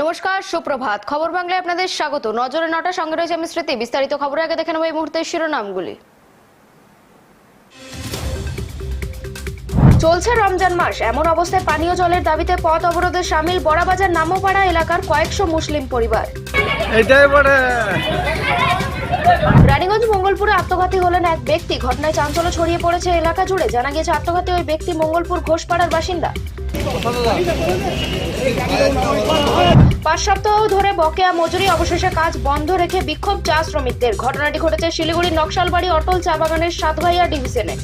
নমস্কার, সুপ্রভাত। খবর বাংলায় আপনাদের স্বাগত। নজরে নটা, সঙ্গে রয়েছে আমি স্মৃতি। বিস্তারিত খবর আগে দেখে নেব এই মুহূর্তের শিরোনামগুলি। চলছে রমজান মাস। এমন অবস্থায় পানীয় জলের দাবিতে পথ অবরোধে সামিল বড়াবাজার নামোপাড়া এলাকার কয়েকশো মুসলিম পরিবার। রানীগঞ্জ মঙ্গলপুরে আত্মঘাতী হলেন এক ব্যক্তি। ঘটনায় চাঞ্চল্য ছড়িয়ে পড়েছে এলাকা জুড়ে। জানা গিয়েছে আত্মঘাতী ওই ব্যক্তি মঙ্গলপুর ঘোষপাড়ার বাসিন্দা। পাঁচ সপ্তাহ ধরে বকেয়া মজুরি, অবশেষে কাজ বন্ধ রেখে বিক্ষোভ চা শ্রমিকদের। ঘটনাটি ঘটেছে শিলিগুড়ির নকশালবাড়ি অটল চা বাগানের সাতভাইয়া ডিভিশনে।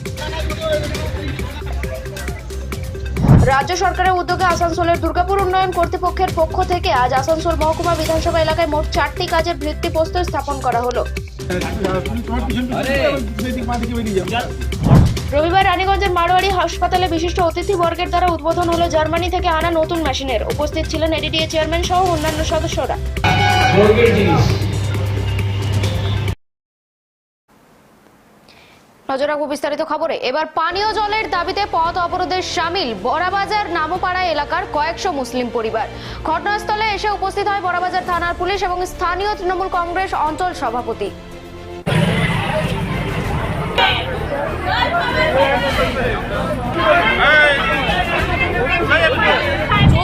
রাজ্য সরকারের উদ্যোগে আসানসোলের দুর্গাপুর উন্নয়ন কর্তৃপক্ষের পক্ষ থেকে আজ আসানসোল মহকুমা বিধানসভা এলাকায় মোট চারটি কাজের ভিত্তিপ্রস্তর স্থাপন করা হলো। রবিবার রানীগঞ্জের মারোয়াড়ি হাসপাতালে বিশিষ্ট অতিথি বর্গের দ্বারা উদ্বোধন হলো জার্মানি থেকে আনা নতুন মেশিনের। উপস্থিত ছিলেন এডিডিএ চেয়ারম্যান সহ অন্যান্য সদস্যরা। নজর রাখব বিস্তারিত খবরে। এবার পানীয় জলের দাবিতে পথ অবরোধের সামিল। বড়াবাজার নামোপাড়া এলাকার কয়েকশো মুসলিম পরিবার। ঘটনাস্থলে এসে উপস্থিত হয় বড়াবাজার থানার পুলিশ এবং স্থানীয় তৃণমূল কংগ্রেস অঞ্চল সভাপতি।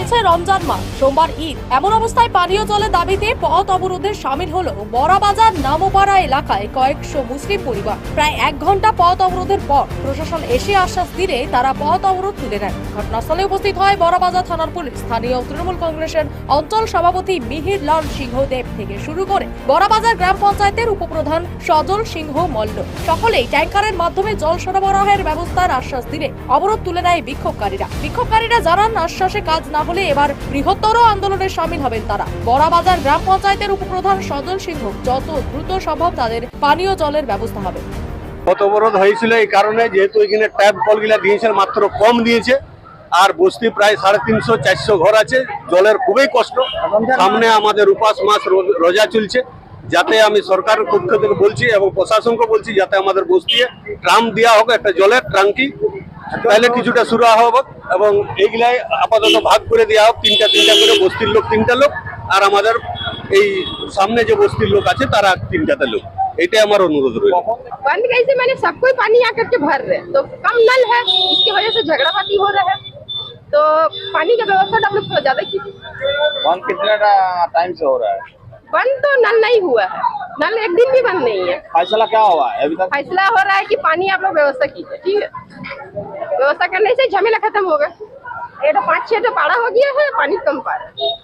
চলছে রমজান মাস। সোমবার ঈদ। এমন অবস্থায় পানীয় জলের দাবিতে পথ অবরোধে সামিল হলো বড়াবাজার নামোপাড়া এলাকায় কয়েকশো মুসলিম পরিবার। প্রায় এক ঘণ্টা পথ অবরোধের পর প্রশাসন এসে আশ্বাস দিলে তারা পথ অবরোধ তুলে নেন। ঘটনাস্থলে উপস্থিত হয় বড়াবাজার থানার পুলিশ। স্থানীয় তৃণমূল কংগ্রেসের অঞ্চল সভাপতি মিহির লাল সিংহদেব থেকে শুরু করে বড়াবাজার গ্রাম পঞ্চায়েতের উপপ্রধান সজল সিংহ মল্ল। সকলেই ট্যাঙ্কারের মাধ্যমে জল সরবরাহের ব্যবস্থার আশ্বাস দিলে অবরোধ তুলে নেয় বিক্ষোভকারীরা। বিক্ষোভকারীরা জানান, আশ্বাসে কাজ না হলে এবার বৃহত্তর আন্দোলনে সামিল হবেন তারা। বড়াবাজার গ্রাম পঞ্চায়েতের উপপ্রধান সজল সিংহ যত দ্রুত সম্ভব তাদের পানীয় জলের ব্যবস্থা হবে। পথ অবরোধ হয়েছিল এই কারণে যেহেতু এখানে ট্যাপ কলগুলা দিয়েছে মাত্র কম দিয়েছে, আর বস্তি প্রায় সাড়ে তিনশো, চারশো ঘর আছে, জলের খুবই কষ্ট। সামনে আমাদের উপাস মাস রোজা চলছে, যাতে আমি সরকারের পক্ষ থেকে বলছি এবং প্রশাসনকে বলছি যাতে আমাদের বস্তিয়ে ট্রাম দেওয়া হোক, একটা জলের ট্রাঙ্কি তাহলে কিছুটা শুরু হবে এবং এইগুলাই আপাতত ভাগ করে দেওয়া হোক তিনটা তিনটা করে বস্তির লোক তিনটা লোক আর আমাদের এই সামনে যে বস্তির লোক আছে তারা তিনটাতে লোক এটাই আমার অনুরোধ রয়েছে बंद कैसे मैंने सब कोई पानी आकर के भर रहे हैं। तो कम नल है इसकी वजह से झगड़ाबाती हो रहा है तो पानी का व्यवस्था आप लोग थोड़ा ज्यादा कीजिए बंद कितने टाइम से हो रहा है बंद तो नल नहीं हुआ है नल एक दिन भी बंद नहीं है फैसला क्या हुआ है अभी तक फैसला हो रहा है कि पानी आप लोग व्यवस्था कीजिए ठीक है व्यवस्था करने से झमेला खत्म होगा ये तो पाँच छह तो पाड़ा हो गया है पानी कम पा रहा है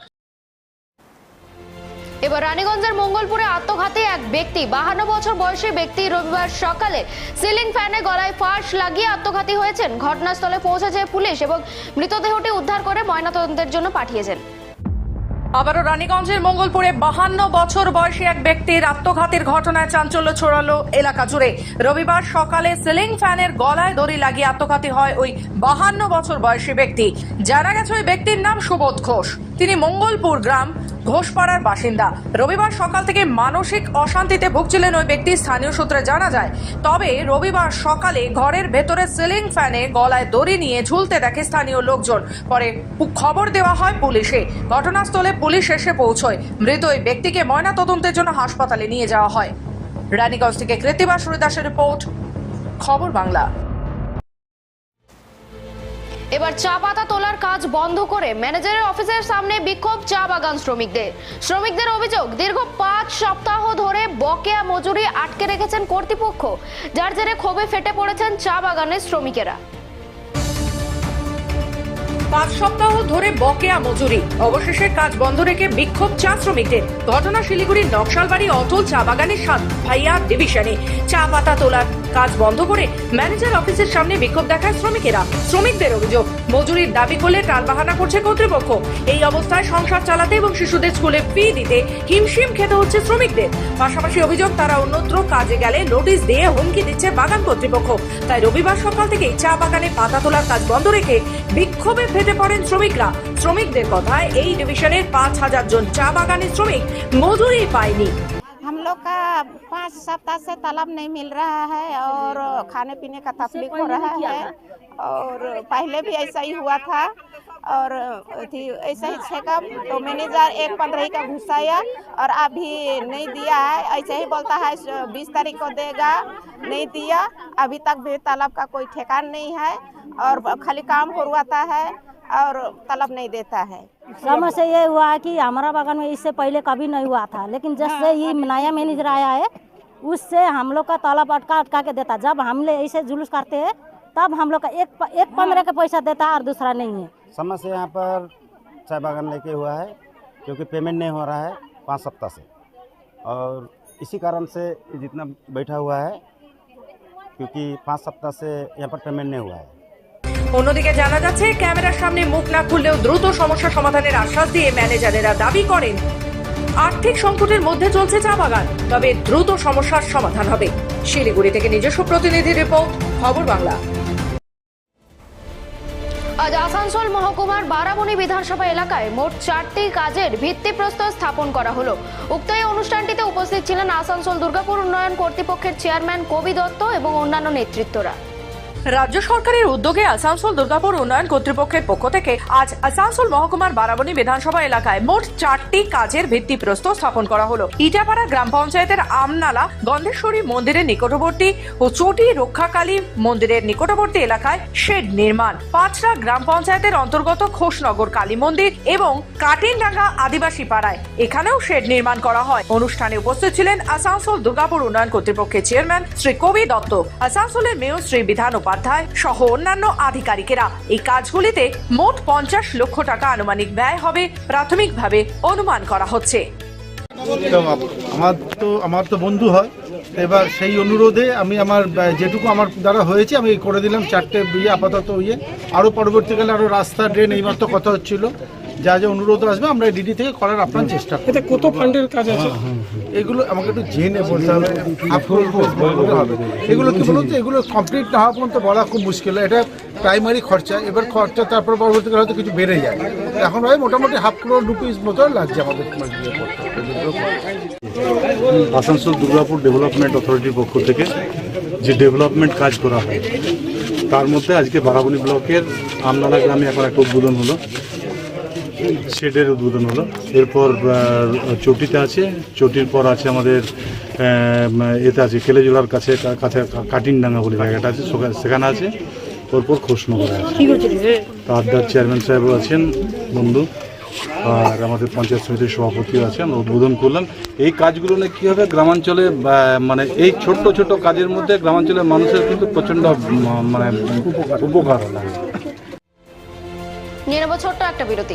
এবার রানীগঞ্জের মঙ্গলপুরে আত্মঘাতী এক ব্যক্তি বাহান্ন বছর বয়সী ব্যক্তি রবিবার সকালে সিলিং ফ্যানে গলায় ফাঁস লাগিয়ে আত্মঘাতী হয়েছেন ঘটনাস্থলে পৌঁছেছে পুলিশ এবং মৃতদেহটি উদ্ধার করে ময়নাতদন্তের জন্য পাঠিয়েছেন আবারও রানীগঞ্জের মঙ্গলপুরে বাহান্ন বছর বয়সী এক ব্যক্তির আত্মঘাতের ঘটনায় চাঞ্চল্য ছড়ালো এলাকা জুড়ে। রবিবার সকালে সিলিং ফ্যানের গলায় দড়ি লাগিয়ে আত্মঘাতী হয় ওই বাহান্ন বছর বয়সী ব্যক্তি। জানা গেছে ওই ব্যক্তির নাম সুবোধ ঘোষ। তিনি মঙ্গলপুর গ্রাম ঘোষপাড়ার বাসিন্দা। রবিবার সকাল থেকে মানসিক অশান্তিতে ভুগছিলেন ওই ব্যক্তি, স্থানীয় সূত্রে জানা যায়। তবে রবিবার সকালে ঘরের ভেতরে সিলিং ফ্যানে গলায় দড়ি নিয়ে ঝুলতে দেখে স্থানীয় লোকজন। পরে খবর দেওয়া হয় পুলিশে। ঘটনাস্থলে পুলিশ এসে পৌঁছয়। মৃত ওই ব্যক্তিকে ময়না তদন্তের জন্য হাসপাতালে নিয়ে যাওয়া হয়। রানীগঞ্জ থেকে কৃতিবা সুরিদাসের রিপোর্ট, খবর বাংলা। এবার চা পাতা তোলার কাজ বন্ধ করে ম্যানেজারের অফিসের সামনে বিক্ষোভ চা বাগান শ্রমিকদের। শ্রমিকদের অভিযোগ, দীর্ঘ পাঁচ সপ্তাহ ধরে বকেয়া মজুরি আটকে রেখেছেন কর্তৃপক্ষ, যার জেরে ক্ষোভে ফেটে পড়েছেন চা বাগানের শ্রমিকেরা। পাঁচ সপ্তাহ ধরে বকেয়া মজুরি, অবশেষে কাজ বন্ধ রেখে বিক্ষোভ চা শ্রমিকদের। ঘটনা শিলিগুড়ির নকশালবাড়ি অটল চা বাগানের সাত ভাইয়া ডিভিশনে। চা পাতা তোলার কাজ বন্ধ করে ম্যানেজার অফিসের সামনে বিক্ষোভ দেখায় শ্রমিকেরা। শ্রমিকদের অভিযোগ, মজুরির দাবি করলে টালবাহানা করছে কর্তৃপক্ষ। এই অবস্থায় সংসার চালাতে এবং শিশুদের স্কুলে ফি দিতে হিমশিম খেতে হচ্ছে শ্রমিকদের। পাশাপাশি অভিযোগ, তারা অন্যত্র কাজে গেলে নোটিশ দিয়ে হুমকি দিচ্ছে বাগান কর্তৃপক্ষ। তাই রবিবার সকাল থেকেই চা বাগানে পাতা তোলার কাজ বন্ধ রেখে বিক্ষোভে ফেটে পড়েন শ্রমিকরা। শ্রমিকদের কথায় এই ডিভিশনের পাঁচ হাজার জন চা বাগানের শ্রমিক মজুরি পায়নি। लोग का पाँच सप्ताह से तालाब नहीं मिल रहा है और खाने पीने का तकलीफ़ हो रहा है। और पहले भी ऐसा ही हुआ था। और ऐसे ही चेकअप तो मैनेजर एक पंद्रह का घुसाया और अभी नहीं दिया है। ऐसे ही बोलता है बीस तारीख को देगा। नहीं दिया। अभी तक भी तालाब का कोई ठेकान नहीं है और खाली काम करवाता है और तलब नहीं देता है। समस्या ये हुआ है कि हमारा बागान में इससे पहले कभी नहीं हुआ था लेकिन जब से ये नया मैनेजर आया है उससे हम लोग का तालाब अटका अटका के देता। जब हम लोग ऐसे जुलूस करते हैं तब हम लोग का एक एक पंद्रह का पैसा देता है और दूसरा नहीं है। समस्या यहाँ पर चाय बागान लेके हुआ है क्योंकि पेमेंट नहीं हो रहा है पाँच सप्ताह से। और इसी कारण से जितना बैठा हुआ है क्योंकि पाँच सप्ताह से यहाँ पर पेमेंट नहीं हुआ है। অন্যদিকে জানা যাচ্ছে, ক্যামেরার সামনে মুখ না খুললেও দ্রুত সমস্যা সমাধানের আশ্বাস দিয়ে ম্যানেজারেরা দাবি করেন। আর্থিক সংকটের মধ্যে চলছে চা বাগান, তবে দ্রুত সমস্যার সমাধান হবে। শিলিগুড়ি থেকে নিজস্ব প্রতিনিধি রিপোর্ট, খবর বাংলা। আজ আসানসোল মহকুমার বারামণি বিধানসভা এলাকায় মোট চারটি কাজের ভিত্তিপ্রস্তর স্থাপন করা হলো। উক্ত এই অনুষ্ঠানটিতে উপস্থিত ছিলেন আসানসোল দুর্গাপুর উন্নয়ন কর্তৃপক্ষের চেয়ারম্যান কবি দত্ত এবং অন্যান্য নেতৃত্বরা। রাজ্য সরকারের উদ্যোগে আসানসোল দুর্গাপুর উন্নয়ন কর্তৃপক্ষের পক্ষ থেকে আজ আসানসোল মহকুমার বারাবণী বিধানসভা এলাকায় মোট চারটি কাজের ভিত্তিপ্রস্তর স্থাপন করা হলো। ইটাপাড়া গ্রাম পঞ্চায়েতের আমনালা, গন্ধেশ্বরী মন্দিরের নিকটবর্তী ও চটি রক্ষাকালী মন্দিরের নিকটবর্তী এলাকায় শেড নির্মাণ। পাঁচরা গ্রাম পঞ্চায়েতের অন্তর্গত ঘোষনগর কালী মন্দির এবং কাটিনডাঙ্গা আদিবাসী পাড়ায় এখানেও শেড নির্মাণ করা হয়। অনুষ্ঠানে উপস্থিত ছিলেন আসানসোল দুর্গাপুর উন্নয়ন কর্তৃপক্ষের চেয়ারম্যান শ্রী কবি দত্ত। আসানসোলের মেয়র শ্রী বিধান উপাধ্যায় সহ অন্যান্য আধিকারিকেরা। এই কাজগুলিতে মোট পঞ্চাশ লক্ষ টাকা আনুমানিক ব্যয় হবে, প্রাথমিকভাবে অনুমান করা হচ্ছে। আমার তো আমার তো বন্ধু হয়। এবার সেই অনুরোধে আমি আমার যেটুকু আমার দ্বারা হয়েছে, আমি করে দিলাম চারটে বিয়ে আপাতত ইয়ে। আরও পরবর্তীকালে আরও রাস্তা, ড্রেন, এইমাত্র কথা হচ্ছিল। যা যা অনুরোধ আসবে আমরা ডিডি থেকে করার আপনার চেষ্টা এতে কত ফান্ডের কাজ আছে? এগুলো আমাকে একটু জেনে বলতে হবে। বলতে হবে। এগুলো কি বলুন তো এগুলো কমপ্লিট না হওয়া পর্যন্ত বলা খুব মুশকিল। এটা প্রাইমারি খরচা। এবার খরচা তারপর পরবর্তীকালে হয়তো কিছু বেড়ে যায়। এখন ভাই মোটামুটি হাফ ক্রোড রুপিস মতো লাগছে আমাদের করতে আসানসোল দুর্গাপুর ডেভেলপমেন্ট অথরিটির পক্ষ থেকে যে ডেভেলপমেন্ট কাজ করা হয় তার মধ্যে আজকে বারাবণী ব্লকের আমনালা গ্রামে এখন একটা উদ্বোধন হলো। শেডের উদ্বোধন হলো। এরপর চটিতে আছে। চটির পর আছে আমাদের এতে আছে কেলেজোলার কাছে কাছে কাটিনডাঙ্গা বলে জায়গাটা আছে। সেখানে- আছে। ওরপর খোসনগরে তার চেয়ারম্যান সাহেবও আছেন, বন্ধু। আর আমাদের পঞ্চায়েত সমিতির সভাপতিও আছেন উদ্বোধন করলাম। এই কাজগুলো নিয়ে কী হবে? গ্রামাঞ্চলে মানে এই ছোট্ট ছোট কাজের মধ্যে গ্রামাঞ্চলের মানুষের কিন্তু প্রচণ্ড মানে উপকার হয় নিয়ে ছোট্ট একটা বিরতি।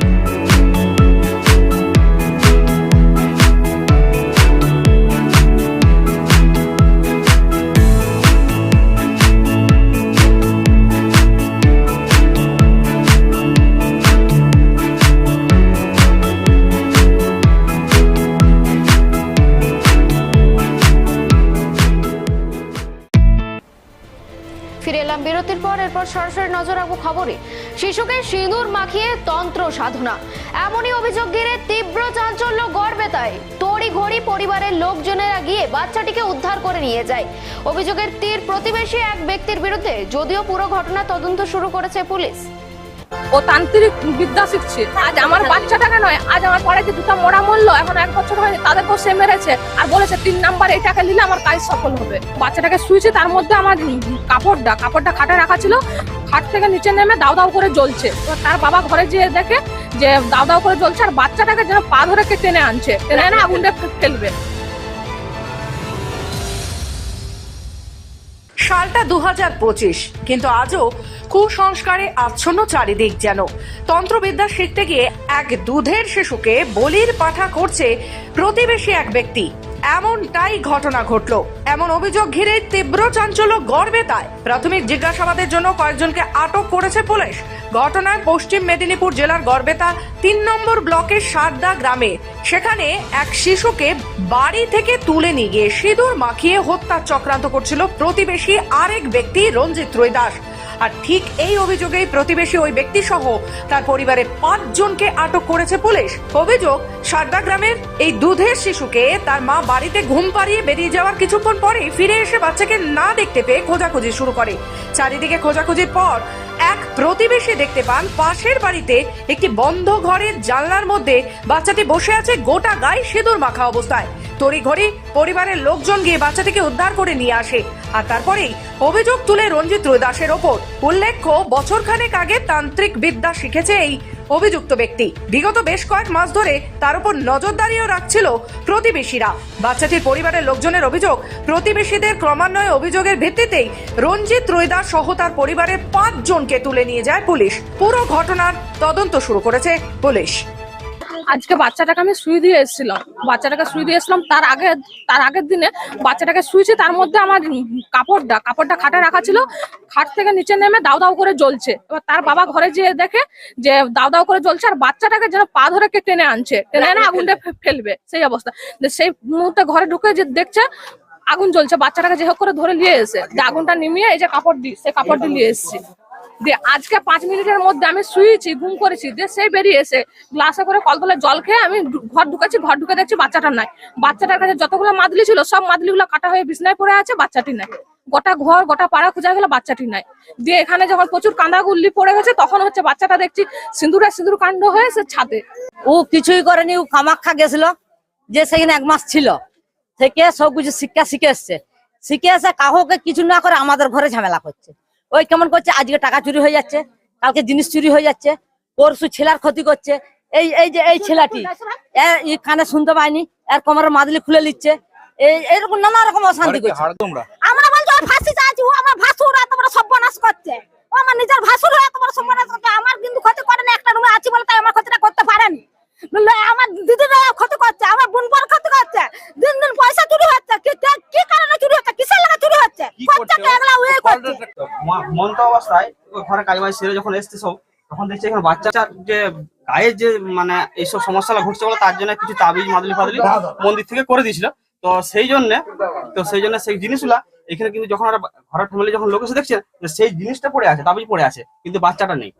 সিঁদুর মাখিয়ে তন্ত্র সাধনা। এমনই অভিযোগ ঘিরে তীব্র চাঞ্চল্য গড়বেতায় তড়ি ঘড়ি পরিবারের লোকজনেরা গিয়ে বাচ্চাটিকে উদ্ধার করে নিয়ে যায়। অভিযোগের তীর প্রতিবেশী এক ব্যক্তির বিরুদ্ধে যদিও পুরো ঘটনা তদন্ত শুরু করেছে পুলিশ। ও তান্ত্রিক বিদ্যা শিখছে। আজ আমার বাচ্চাটাকে নয়, আজ আমার পাড়াতে দুটো মোড়া মরলো, এখন এক বছর হয়ে তাদেরকেও সে মেরেছে। আর বলেছে, তিন নাম্বার এটাকে নিলে আমার কাজ সফল হবে। বাচ্চাটাকে শুয়েছে, তার মধ্যে আমার কাপড়টা কাপড়টা খাটে রাখা ছিল। খাট থেকে নিচে নেমে দাও দাও করে জ্বলছে। তার বাবা ঘরে যেয়ে দেখে যে দাও দাও করে জ্বলছে আর বাচ্চাটাকে যেন পা ধরে কে টেনে আনছে। টেনে এনে আগুনটা ফেলবে। সালটা দু হাজার পঁচিশ, কিন্তু আজও কুসংস্কারে আচ্ছন্ন চারিদিক যেন। তন্ত্রবিদ্যা শিখতে গিয়ে এক দুধের শিশুকে বলির পাঠা করছে প্রতিবেশী এক ব্যক্তি। এমনটাই ঘটনা ঘটলো। এমন অভিযোগ ঘিরে তীব্র চাঞ্চল্য গড়বে তাই। প্রাথমিক জিজ্ঞাসাবাদের জন্য কয়েকজনকে আটক করেছে পুলিশ। ঘটনায় পশ্চিম মেদিনীপুর জেলার গড়বেতা তিন নম্বর ব্লকের সারদা গ্রামে। সেখানে এক শিশুকে বাড়ি থেকে তুলে নিয়ে গিয়ে সিঁদুর মাখিয়ে হত্যার চক্রান্ত করছিল প্রতিবেশী আরেক ব্যক্তি রঞ্জিত রয় দাস। আর ঠিক এই অভিযোগেই প্রতিবেশী ওই ব্যক্তি সহ তার পরিবারের পাঁচজনকে আটক করেছে পুলিশ। অভিযোগ সারদা গ্রামের এই দুধের শিশুকে তার মা বাড়িতে ঘুম পাড়িয়ে বেরিয়ে যাওয়ার কিছুক্ষণ পরেই ফিরে এসে বাচ্চাকে না দেখতে পেয়ে খোঁজাখুঁজি শুরু করে। চারিদিকে খোঁজাখুঁজির পর এক প্রতিবেশী দেখতে পান পাশের বাড়িতে একটি বন্ধ ঘরের জানলার মধ্যে বাচ্চাটি বসে আছে গোটা গায়ে সিঁদুর মাখা অবস্থায়। তড়িঘড়ি পরিবারের লোকজন গিয়ে বাচ্চাটিকে উদ্ধার করে নিয়ে আসে। আর তারপরেই অভিযোগ তুলে রঞ্জিত দাসের ওপর। উল্লেখ্য, বছরখানেক আগে তান্ত্রিক বিদ্যা শিখেছে এই অভিযুক্ত ব্যক্তি। বিগত বেশ কয়েক মাস ধরে তার উপর নজরদারিও রাখছিল প্রতিবেশীরা। বাচ্চাটির পরিবারের লোকজনের অভিযোগ, প্রতিবেশীদের ক্রমান্বয়ে অভিযোগের ভিত্তিতেই রঞ্জিত রৈদা সহ তার পরিবারের পাঁচ জনকে তুলে নিয়ে যায় পুলিশ। পুরো ঘটনার তদন্ত শুরু করেছে পুলিশ। আজকে বাচ্চাটাকে আমি সুই দিয়ে এসেছিলাম। বাচ্চাটাকে সুই দিয়ে এসেছিলাম, তার আগে, তার আগের দিনে বাচ্চাটাকে শুয়েছে তার মধ্যে আমার কাপড়টা কাপড়টা খাটে রাখা ছিল, খাট থেকে নিচে নেমে দাও দাও করে জ্বলছে। এবার তার বাবা ঘরে যেয়ে দেখে যে দাও দাও করে জ্বলছে, আর বাচ্চাটাকে যেন পা ধরে কে টেনে আনছে। টেনে এনে আগুনটা ফেলবে, সেই অবস্থা। সেই মুহূর্তে ঘরে ঢুকে যে দেখছে, আগুন জ্বলছে, বাচ্চাটাকে যে হোক করে ধরে নিয়ে এসে। আগুনটা নিমিয়ে এই যে কাপড় দিই সেই কাপড় দিয়ে নিয়ে এসেছি। দিয়ে আজকে পাঁচ মিনিটের মধ্যে আমি শুয়েছি, ঘুম করেছি দিয়ে সেই বেরিয়ে এসে গ্লাসে করে কলতলে জল খেয়ে আমি ঘর ঢুকেছি, ঘর ঢুকে দেখছি বাচ্চাটা নাই। বাচ্চাটার কাছে যতগুলো মাদলি ছিল, সব মাদলিগুলো কাটা হয়ে বিছনায় পড়ে আছে, বাচ্চাটি নাই। গোটা ঘর, গোটা পাড়া খুঁজা গেল, বাচ্চাটি নাই। দিয়ে এখানে যখন প্রচুর কাঁদা গুল্লি পড়ে গেছে, তখন হচ্ছে বাচ্চাটা দেখছি সিঁদুরে সিঁদুর কাণ্ড হয়ে সে ছাদে। ও কিছুই করেনি, ও কামাখ্যা গেছিল, যে সেখানে এক মাস ছিল। থেকে সব কিছু শিক্ষা শিখে এসছে। শিখে এসে কাহকে কিছু না করে আমাদের ঘরে ঝামেলা করছে। ওই কেমন করছে? আজকে টাকা চুরি হয়ে যাচ্ছে কালকে জিনিস চুরি হয়ে যাচ্ছে পরশু ছেলার ক্ষতি করছে। এই এই যে এই ছেলেটি কানে শুনতে পায়নি এর কোমরের মাদলি খুলে নিচ্ছে। এই এরকম নানা রকম অশান্তি করছে। আমরা বলছি ওর ফাঁসি চাচ্ছি ও আমার ভাসুর বড় সর্বনাশ করছে। ও আমার নিজের ভাসুর এত বড় সর্বনাশ করছে। আমার কিন্তু ক্ষতি করে না একটা রুমে আছি বলে তাই আমার ক্ষতিটা করতে পারেনি। আমার দিদিরা ক্ষতি করছে আমার বোন বড় ক্ষতি করছে। দিন দিন পয়সা চুরি হচ্ছে কি কি- কি কারণে চুরি হচ্ছে কিসের লাগা চুরি হচ্ছে? খরচা এগুলা ওই করছে। মন্ত অবস্থায় ঘরে কাজ বাজ সেরে যখন এসছে সব তখন দেখছি এখানে বাচ্চাটার যে গায়ের যে মানে এইসব সমস্যাটা ঘটছে বলে তার জন্য কিছু তাবিজ মাদলি ফাদলি মন্দির থেকে করে দিয়েছিল। তো সেই জন্য তো সেই জন্য সেই জিনিসগুলা এখানে কিন্তু যখন ওরা ঘরের ফ্যামিলি যখন লোক এসে দেখছে সেই জিনিসটা পড়ে আছে তাবিজ পড়ে আছে কিন্তু বাচ্চাটা নেই।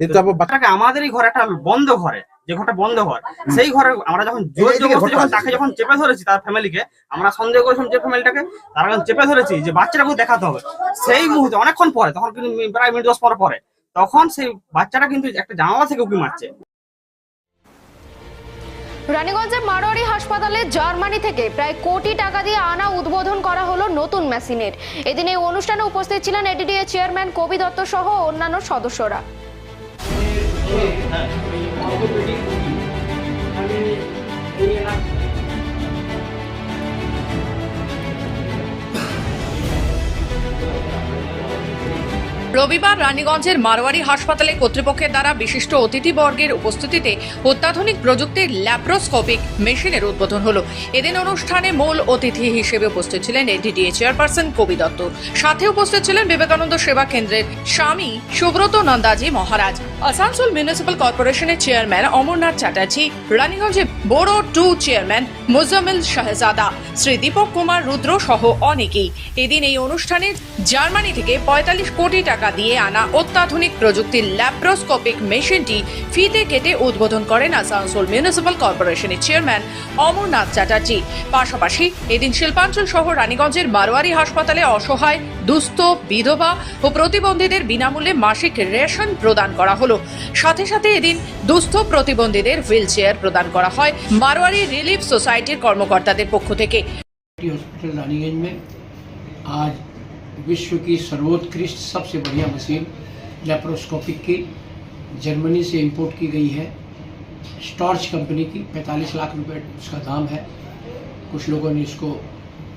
কিন্তু বাচ্চাটাকে আমাদেরই ঘরে একটা বন্ধ ঘরে যে ঘরটা বন্ধ ঘর সেই ঘরে আমরা যখন জোর জবরদস্তি যখন তাকে যখন চেপে ধরেছি তার ফ্যামিলিকে আমরা সন্দেহ করেছিলাম যে ফ্যামিলিটাকে তারা যখন চেপে ধরেছি যে বাচ্চাটাকে দেখাতে হবে সেই মুহূর্তে অনেকক্ষণ পরে তখন কিন্তু প্রায় মিনিট দশ পর পরে তখন সেই বাচ্চাটা কিন্তু একটা জানালা থেকে উকি মারছে। রানীগঞ্জের মারোয়ারি হাসপাতালে জার্মানি থেকে প্রায় কোটি টাকা দিয়ে আনা উদ্বোধন করা হলো নতুন মেশিনের। এদিন এই অনুষ্ঠানে উপস্থিত ছিলেন এডিডিএ চেয়ারম্যান কবি দত্ত সহ অন্যান্য সদস্যরা। রবিবার রানীগঞ্জের মারোয়ারি হাসপাতালে কর্তৃপক্ষের দ্বারা বিশিষ্ট অতিথিবর্গের উপস্থিতিতে অত্যাধুনিক প্রযুক্তির ল্যাপ্রোস্কোপিক মেশিনের উদ্বোধন হলো। এদিন অনুষ্ঠানে মূল অতিথি হিসেবে উপস্থিত ছিলেন এডিডিএ চেয়ারপারসন কবি দত্ত। সাথে উপস্থিত ছিলেন বিবেকানন্দ সেবা কেন্দ্রের স্বামী সুব্রত নন্দাজি মহারাজ। আসানসোল মিউনিসিপ্যাল কর্পোরেশনের চেয়ারম্যান অমরনাথ চ্যাটার্জি, রানীগঞ্জে বড় টু চেয়ারম্যান মুজামিল শাহজাদা, শ্রী দীপক কুমার রুদ্র সহ অনেকেই। এদিন এই অনুষ্ঠানে জার্মানি থেকে পঁয়তাল্লিশ কোটি টাকা দিয়ে আনা অত্যাধুনিক প্রযুক্তির ল্যাপ্রোস্কোপিক মেশিনটি ফিতে কেটে উদ্বোধন করেন আসানসোল মিউনিসিপ্যাল কর্পোরেশনের চেয়ারম্যান অমরনাথ চ্যাটার্জি পাশাপাশি এদিন শিল্পাঞ্চল সহ রানীগঞ্জের মারোয়ারি হাসপাতালে অসহায় দুস্থ বিধবা ও প্রতিবন্ধীদের বিনামূল্যে মাসিক রেশন প্রদান করা হলো সাথে সাথে এদিন দুস্থ প্রতিবন্ধীদের হুইল চেয়ার প্রদান করা হয় মারোয়ারি রিলিফ সোসাইটির কর্মকর্তাদের পক্ষ থেকে हॉस्पिटल रानीगंज में आज विश्व की सर्वोत्कृष्ट, सबसे बढ़िया मशीन लेप्रोस्कोपिक की जर्मनी से इंपोर्ट की गई है। स्टॉर्च कंपनी की 45 लाख रुपए उसका दाम है। कुछ लोगों ने इसको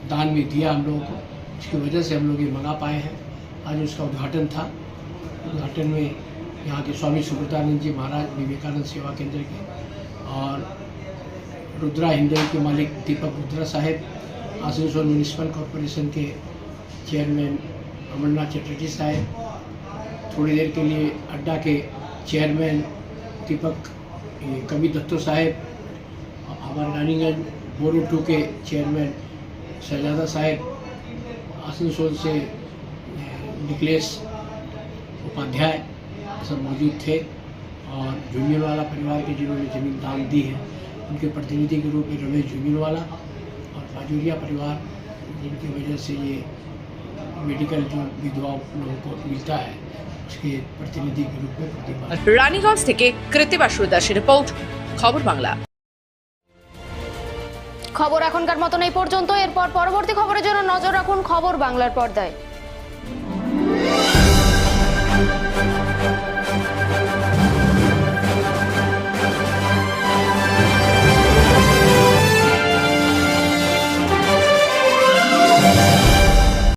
दान में दिया हम लोगों को इसकी वजह से हम लोग ये मंगा पाए हैं। आज उसका उद्घाटन था। उद्घाटन में यहाँ के स्वामी सुब्रतानंद जी महाराज, विवेकानंद सेवा केंद्र के और रुद्रा हिंदवी के मालिक दीपक रुद्रा साहेब, आसनसोल म्यूनिसिपल कॉरपोरेशन के चेयरमैन अमरनाथ चटर्जी साहेब, थोड़ी देर के लिए अड्डा के चेयरमैन दीपक कवि दत्तो साहेब हमारे रानीगंज, बोरो टू के चेयरमैन शहजादा साहेब, आसनसोल से निकलेश उपाध्याय सब मौजूद थे और झुंझुनवाला परिवार के जिन्होंने ज़मीन दान दी है, उनके प्रतिनिधि के रूप में रमेश झुंझुनवाला और बाजूरिया परिवार, जिनकी वजह से ये मेडिकल जो विधवाओं लोगों को मिलता है उसके प्रतिनिधि के रूप में प्रतिभा রানীগঞ্জ থেকে কৃত্তিবা সুদাসের রিপোর্ট খবর বাংলা খবর এখনকার মতন এই পর্যন্ত এরপর পরবর্তী খবরের জন্য নজর রাখুন খবর বাংলার পর্দায়